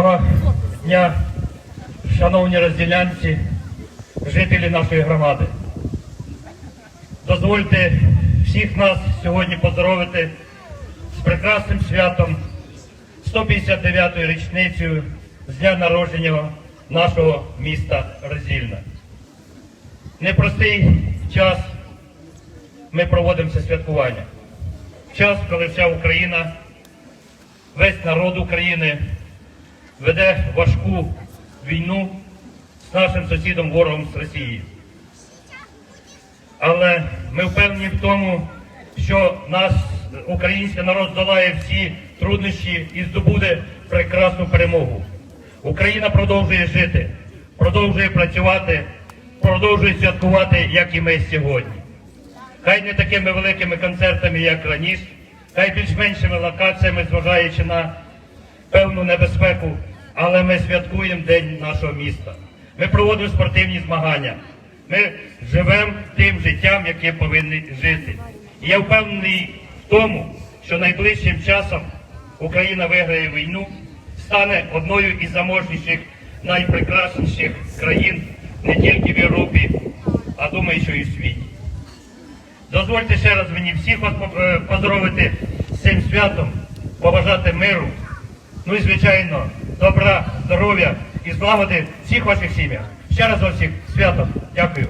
Доброго дня, шановні розділянці, жителі нашої громади. Дозвольте всіх нас сьогодні поздоровити з прекрасним святом 159-ю річницею з дня народження нашого міста Роздільна. Непростий час ми проводимо це святкування. Час, коли вся Україна, весь народ України веде важку війну з нашим сусідом ворогом з Росії. Але ми впевнені в тому, що наш український народ здолає всі труднощі і здобуде прекрасну перемогу. Україна продовжує жити, продовжує працювати, продовжує святкувати, як і ми сьогодні. Хай не такими великими концертами, як раніше, хай більш меншими локаціями, зважаючи на певну небезпеку, але ми святкуємо День нашого міста. Ми проводимо спортивні змагання. Ми живемо тим життям, яке повинні жити. І я впевнений в тому, що найближчим часом Україна виграє війну, стане одною із заможніших, найпрекрасніших країн не тільки в Європі, а думаю, що і в світі. Дозвольте ще раз мені всіх е, поздоровити з цим святом, побажати миру, ну і звичайно, добра, здоров'я і злагоди всіх ваших сім'ях. Ще раз вам всіх святом. Дякую.